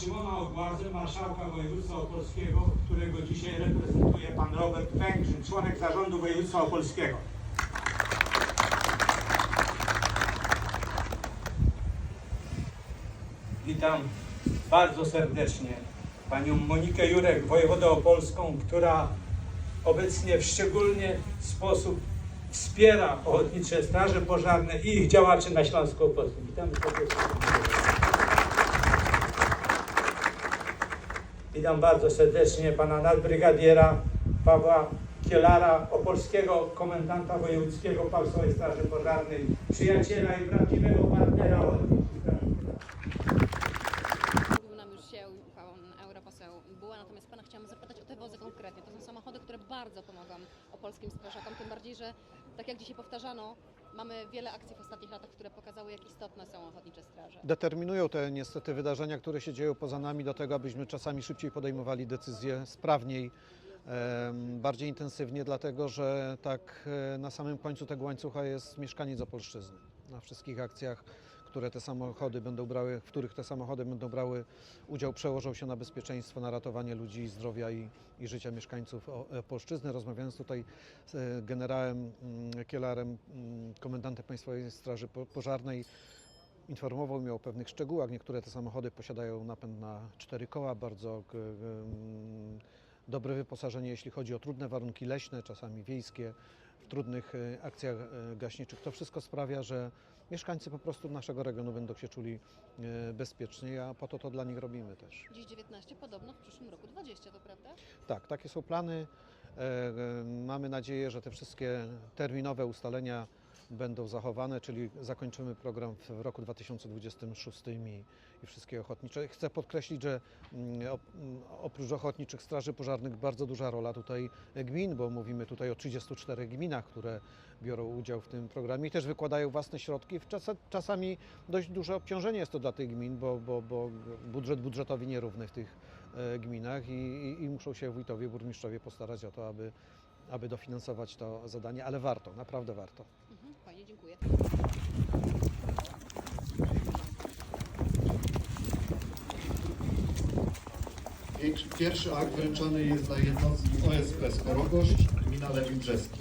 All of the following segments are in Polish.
Szymona Ogłazę, marszałka województwa opolskiego, którego dzisiaj reprezentuje pan Robert Węgrzyn, członek zarządu województwa opolskiego. Witam bardzo serdecznie panią Monikę Jurek, wojewodę opolską, która obecnie w szczególny sposób wspiera ochotnicze straże pożarne i ich działaczy na Śląsku Opolskim. Witam serdecznie. Witam bardzo serdecznie pana nadbrygadiera Pawła Kielara, opolskiego komendanta wojewódzkiego Państwowej Straży Pożarnej, przyjaciela i prawdziwego partnera nam już się pan europoseł Buła, natomiast pana chciałam zapytać o te wozy konkretnie. To są samochody, które bardzo pomogą opolskim strażakom, tym bardziej, że tak jak dzisiaj powtarzano, mamy wiele akcji w ostatnich latach, które pokazały, jak istotne są ochotnicze straże. determinują te niestety wydarzenia, które się dzieją poza nami do tego, abyśmy czasami szybciej podejmowali decyzje, sprawniej, bardziej intensywnie, dlatego że tak e, na samym końcu tego łańcucha jest mieszkaniec Opolszczyzny. Na wszystkich akcjach, które te samochody będą brały, w których te samochody będą brały udział, przełożą się na bezpieczeństwo, na ratowanie ludzi, zdrowia i, i życia mieszkańców O- Opolszczyzny. Rozmawiając tutaj z e, generałem mm, Kielarem, mm, komendantem Państwowej Straży Po- Pożarnej, Informował mnie o pewnych szczegółach. Niektóre te samochody posiadają napęd na cztery koła, bardzo g- em, dobre wyposażenie, jeśli chodzi o trudne warunki leśne, czasami wiejskie, w trudnych e, akcjach e, gaśniczych. To wszystko sprawia, że mieszkańcy po prostu naszego regionu będą się czuli e, bezpiecznie, a po to to dla nich robimy też. Dziś 19, podobno w przyszłym roku 20, to prawda? Tak, takie są plany. E, e, Mamy nadzieję, że te wszystkie terminowe ustalenia będą zachowane, czyli zakończymy program w roku 2026 i, i wszystkie ochotnicze. Chcę podkreślić, że mm, mm, oprócz ochotniczych straży pożarnych bardzo duża rola tutaj gmin, bo mówimy tutaj o 34 gminach, które biorą udział w tym programie i też wykładają własne środki. Czasami dość duże obciążenie jest to dla tych gmin, bo, bo, bo budżet budżetowi nierówny w tych e, gminach i, i, i muszą się wójtowie, burmistrzowie postarać o to, aby, aby dofinansować to zadanie, ale warto, naprawdę warto. Fajnie, dziękuję. Pierwszy akt wręczony jest dla jednostki OSP Skorogość, gmina Lewin Brzeski.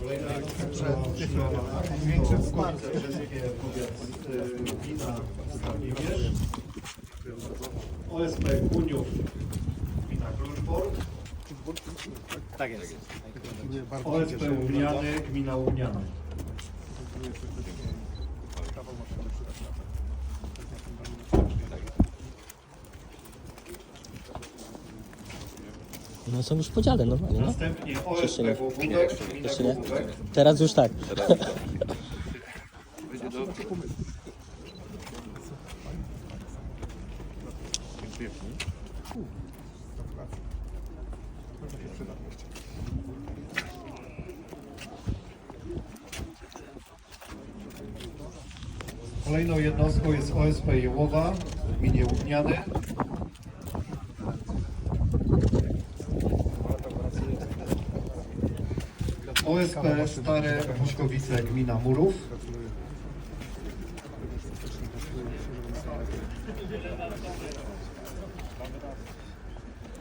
Kolejny akt wręczony to Składce Brzeskie, powiat y, gmina Skarbimierz. OSP Kuniów, gmina Kluczbork. OSP Łubniany, gmina Łubniany. No są już w podziale normalnie, no. Następnie Jeszcze OSP nie. Głogówek, gmina Jeszcze nie. Głogówek. Teraz już tak. Kolejną jednostką jest OSP Jełowa w gminie Łubniany. OSP Stare Muszkowice, gmina Murów.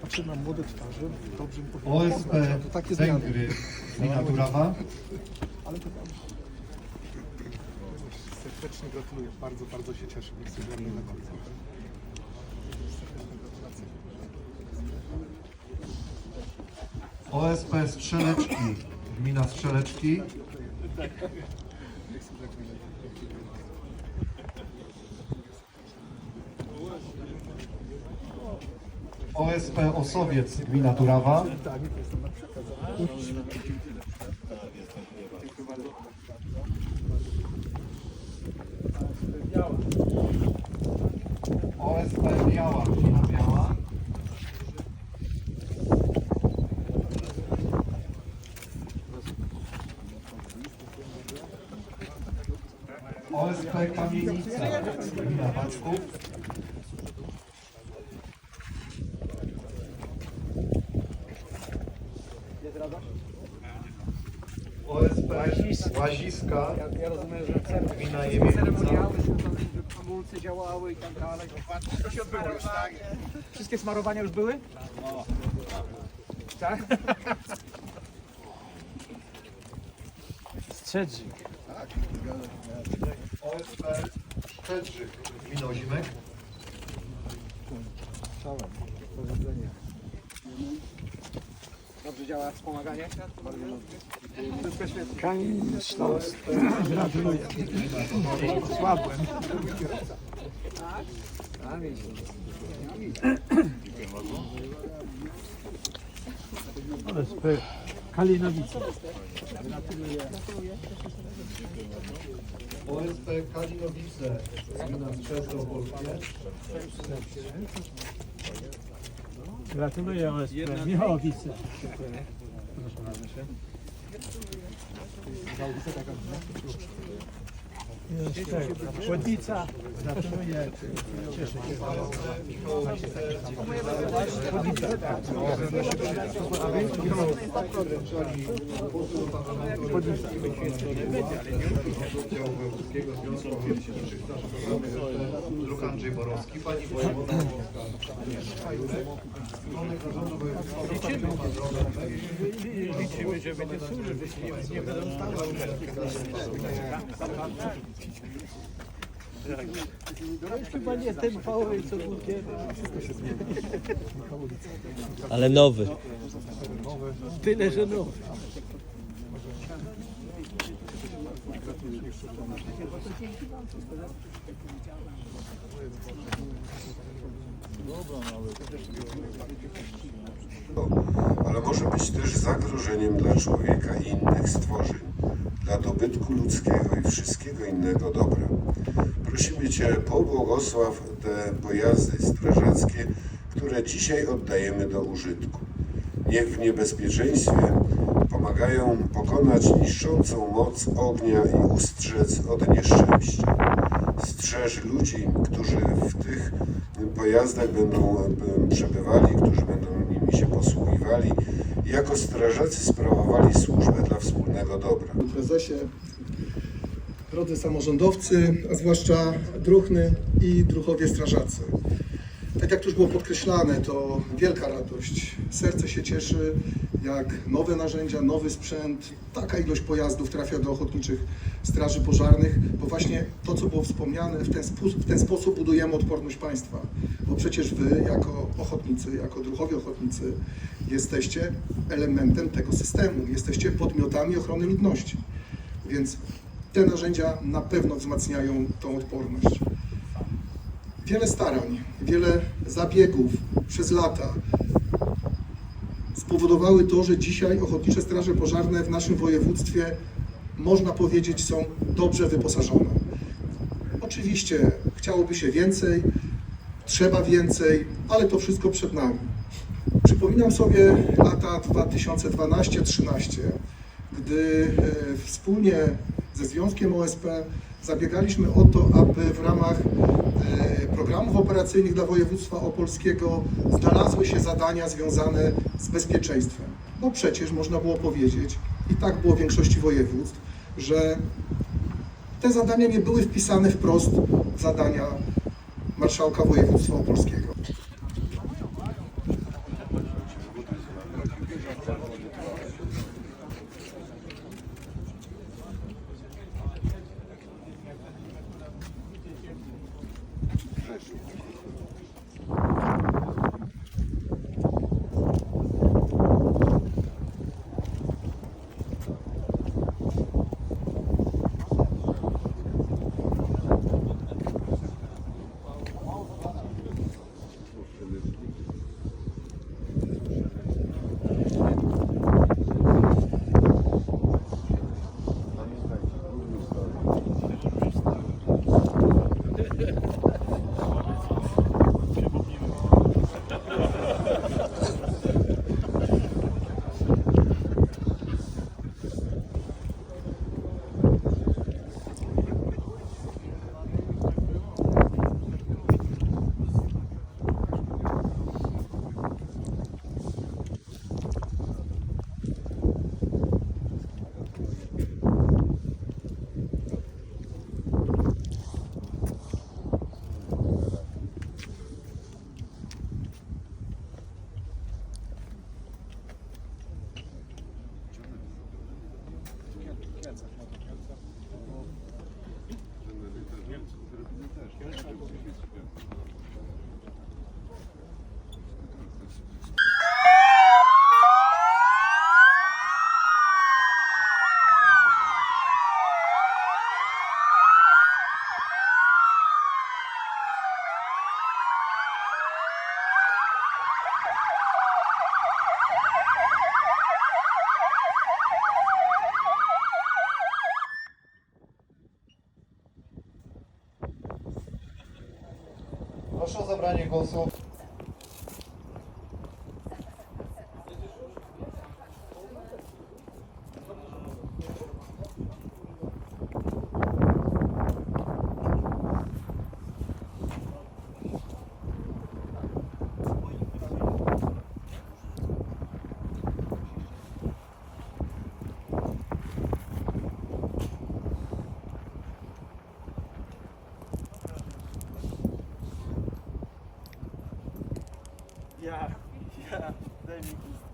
Patrzę na młode twarze, dobrze mi OSP. Węgry, gmina Durawa. Ale to dobrze. Serdecznie gratuluję, bardzo, bardzo się cieszę. Na końcu. OSP Strzeleczki, gmina Strzeleczki. OSP Osowiec, gmina Turawa. OSP Biała. OSP Kamienica, gmina Baczków. OSP Łaziska, gmina Jemienica. hamulce działały i tak dalej. To się odbyło już, tak? Wszystkie smarowania już były? Tak? Strzedzik. OSP Szczedrzyk, gmina Ozimek. Dobrze działa wspomaganie? Wszystko świetnie. Słabłem. Kalinowice. OSP Kalinowice, gmina Strzelce Opolskie. Gratuluję OSP. Michałowice. Cieszę się. Wojewódzkiego Związku Ochotniczych Straży Pożarnych Druk Andrzej Borowski, pani wojewoda Liczymy, że będzie służył, nie będą stały. Chyba nie ten co był. Ale nowy. Tyle, że nowy. ale może być też zagrożeniem dla człowieka i innych stworzeń, dla dobytku ludzkiego i wszystkiego innego dobra. Prosimy Cię, pobłogosław te pojazdy strażackie, które dzisiaj oddajemy do użytku. Niech w niebezpieczeństwie pomagają pokonać niszczącą moc ognia i ustrzec od nieszczęścia. Strzeż ludzi, którzy w tych pojazdach będą e, przebywali, którzy będą. Jako strażacy sprawowali służbę dla wspólnego dobra. prezesie, drodzy samorządowcy, a zwłaszcza druhny i druhowie strażacy. Tak jak już było podkreślane, to wielka radość. Serce się cieszy, jak nowe narzędzia, nowy sprzęt, taka ilość pojazdów trafia do ochotniczych straży pożarnych, bo właśnie to, co było wspomniane, w ten, w ten sposób budujemy odporność państwa. Bo przecież wy, jako ochotnicy, jako druhowie ochotnicy, jesteście elementem tego systemu, jesteście podmiotami ochrony ludności. Więc te narzędzia na pewno wzmacniają tą odporność. Wiele starań, wiele zabiegów przez lata spowodowały to, że dzisiaj Ochotnicze Straże Pożarne w naszym województwie, można powiedzieć, są dobrze wyposażone. Oczywiście chciałoby się więcej, trzeba więcej, ale to wszystko przed nami. Przypominam sobie lata 2012-13, gdy e, wspólnie ze Związkiem OSP zabiegaliśmy o to, aby w ramach e, programów operacyjnych dla województwa opolskiego znalazły się zadania związane z bezpieczeństwem. No przecież można było powiedzieć, i tak było w większości województw, że te zadania nie były wpisane wprost w zadania marszałka województwa opolskiego. Прошу забрание голосов. Daj mi